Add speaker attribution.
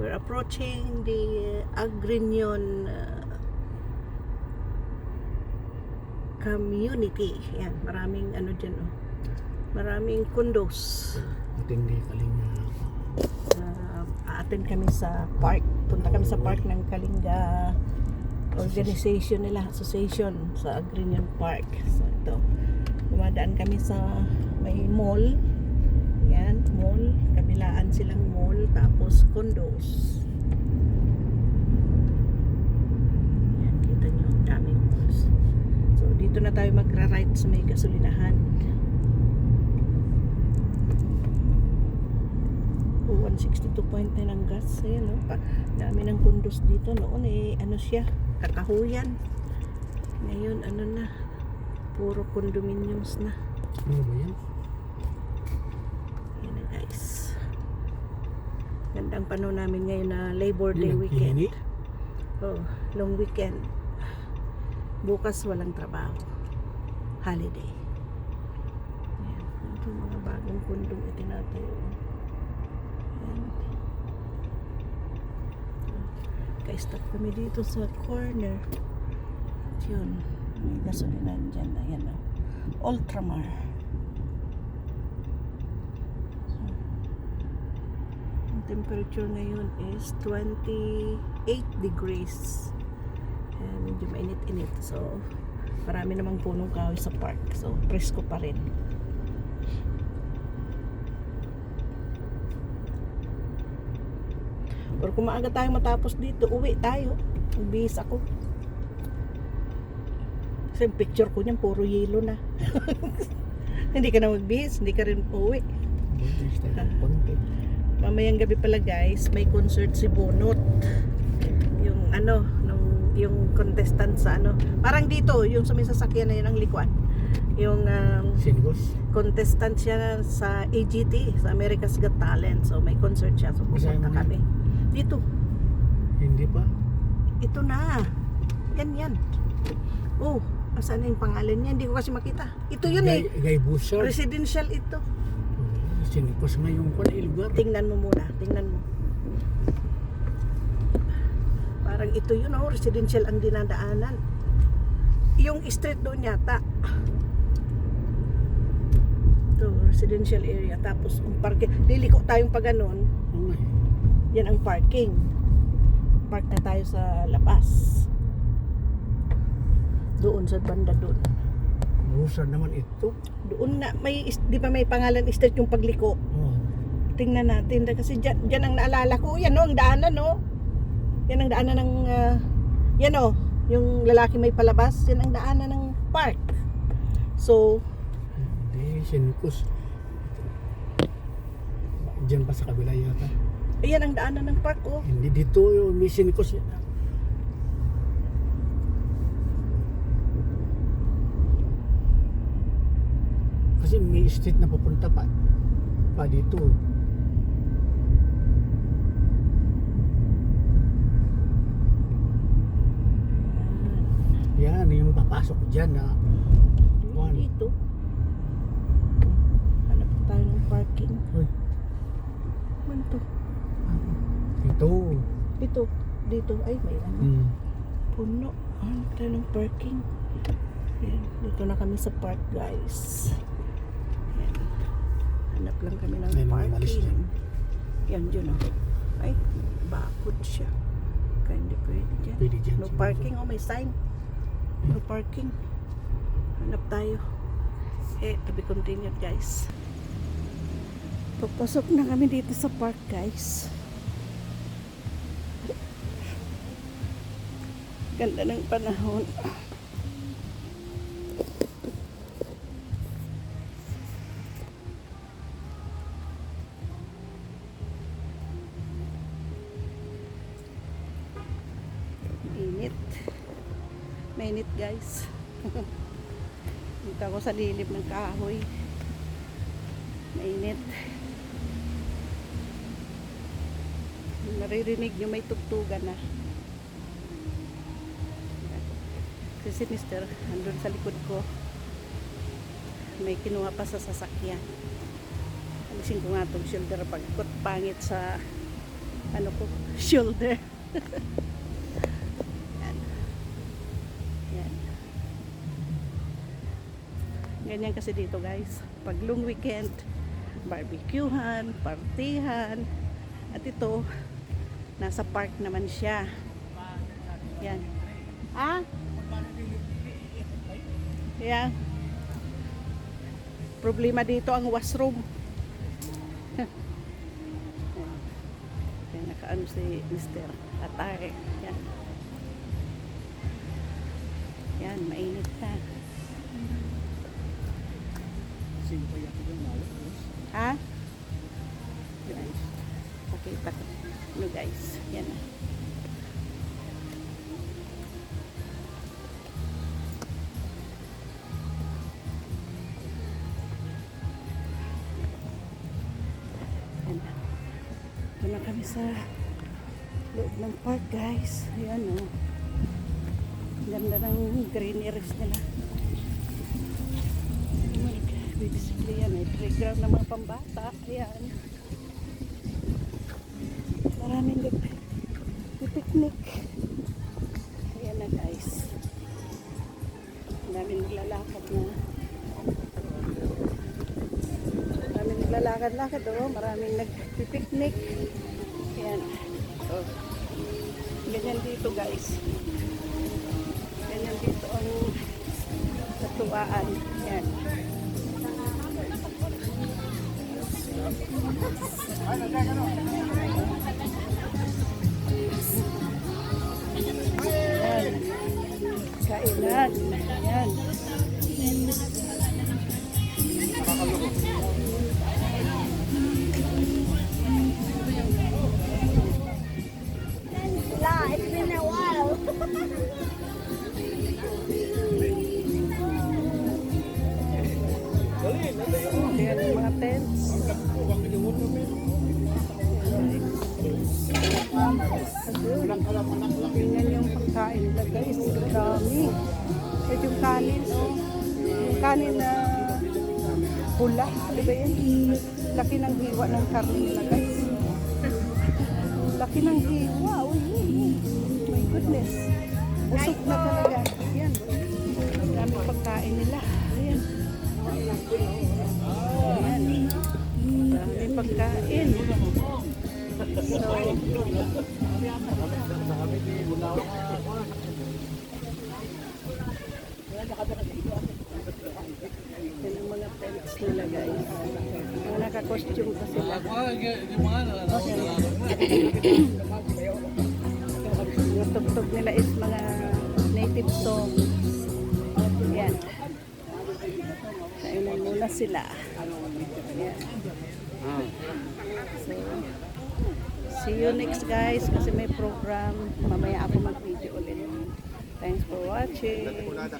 Speaker 1: We're approaching the Agrinion uh, community. Yan, maraming ano dyan, oh. Maraming condos.
Speaker 2: Matindi kalinga ako.
Speaker 1: Uh, aatin kami sa park. Punta kami sa park ng Kalinga organization nila, association sa Agrinion Park. So ito, dumadaan kami sa may mall. Yan, mall. Kabilaan silang mall. Tapos condos. Yan, kita nyo. Daming malls. So dito na tayo magra-ride sa may gasolinahan. Oh, 162.9 ang gas. Ayan, oh. Pa, dami ng condos dito. Noon eh, ano siya, kakahuyan. Ngayon, ano na, puro condominiums na.
Speaker 2: Ano ba yan?
Speaker 1: Guys. Gandang panahon namin ngayon na Labor Day weekend. Oh, long weekend. Bukas walang trabaho. Holiday. Ayan. Ito mga bagong kundong itinatayo. Ayan. Ka-stop kami dito sa corner. At yun. May gasolinan dyan. Ayan o. Ultramar. So, ang temperature ngayon is 28 degrees. Ayan, medyo mainit-init. So, marami namang punong kahoy sa park. So, presko pa rin. Or kung maaga tayo matapos dito, uwi tayo. Magbihis ako. Kasi picture ko niyan, puro yelo na. hindi ka na magbihis, hindi ka rin uwi.
Speaker 2: Buntis tayo.
Speaker 1: Mamayang gabi pala guys, may concert si Bonot. Yung ano, nung, yung contestant sa ano. Parang dito, yung sa may sasakyan na yun ang likuan. Yung um,
Speaker 2: Sinigos.
Speaker 1: contestant siya sa AGT, sa America's Got Talent. So may concert siya. So pupunta kami. Dito,
Speaker 2: Hindi pa.
Speaker 1: ito na. Yan, yan. Oh, asan na yung pangalan niya? Hindi ko kasi makita. Ito yun eh.
Speaker 2: Gay, gay Busar.
Speaker 1: Residential ito.
Speaker 2: Sinigos nga yung eh, lugar.
Speaker 1: Tingnan mo muna, tingnan mo. Parang ito yun oh, residential ang dinadaanan. Yung street doon yata. Ito, residential area. Tapos, ang parking. Liliko tayong pag ganun.
Speaker 2: Eh.
Speaker 1: Yan ang parking. Park na tayo sa labas. Doon sa banda doon.
Speaker 2: Busar naman ito.
Speaker 1: Doon na, may, di ba may pangalan street yung pagliko?
Speaker 2: Oh.
Speaker 1: tingnan natin kasi dyan, dyan ang naalala ko yan no ang daanan no yan ang daanan ng ah, yan o yung lalaki may palabas yan ang daanan ng park so
Speaker 2: Hindi, Sinigos. Diyan pa sa kabila yata.
Speaker 1: ayan ang daanan ng park oh
Speaker 2: Hindi dito yung may Sinigos yan. Kasi may street na pupunta pa. Pa dito. Yan, yung papasok dyan na.
Speaker 1: Ayan.
Speaker 2: Kuwan.
Speaker 1: dito hanap tayo ng parking
Speaker 2: Uy.
Speaker 1: man to
Speaker 2: Dito.
Speaker 1: dito dito ay may ano
Speaker 2: Hmm.
Speaker 1: puno hanap tayo ng parking ayan dito na kami sa park guys lang kami ng
Speaker 2: malis
Speaker 1: parking
Speaker 2: dyan.
Speaker 1: yan dyan oh ay bakod siya kaya hindi pwede dyan
Speaker 2: Pwede dyan.
Speaker 1: No parking, oh may sign. No parking. Hanap tayo. Eh, to be continued guys. Papasok na kami dito sa park guys. Ganda ng panahon. Mainit guys. Dito ako sa lilim ng kahoy. Mainit. Naririnig nyo may tugtugan na. Kasi mister, andun sa likod ko. May kinuha pa sa sasakyan. Alisin ko nga itong shoulder pagkot pangit sa ano ko, shoulder. Ganyan kasi dito guys. Pag long weekend, barbecuehan, partihan. At ito, nasa park naman siya. Yan. Ah? Yan. Problema dito ang washroom. Yan, nakaano si Mr. Atare. Yan. Yan, mainit na. Ha? Pakita ko. Ano guys? Yan na. Ito na kami sa loob ng park guys. Ayan o. Oh. Ganda ng greeneries nila. Basically yan ay playground ng mga pambata. Ayan. Maraming picnic. Ayan na guys. Maraming naglalakad na. Maraming naglalakad-lakad oh. Maraming nagpipiknik. Ayan. Oh. Ganyan dito guys. Ganyan dito ang katuwaan. Ayan. Ayan. Kainan. Guys. Dami. At yung kanin, oh. Yung kanin na pula. Di ba yan? Laki ng hiwa ng karne nila guys. Laki ng hiwa. Uy, uy, uy. My goodness. Busog na talaga. Nila guys. Mga naka-costume pa sila. Yung tugtog nila is mga native songs. Yan. Kainan muna sila. So, see you next guys kasi may program. Mamaya ako mag-video ulit. Thanks for watching.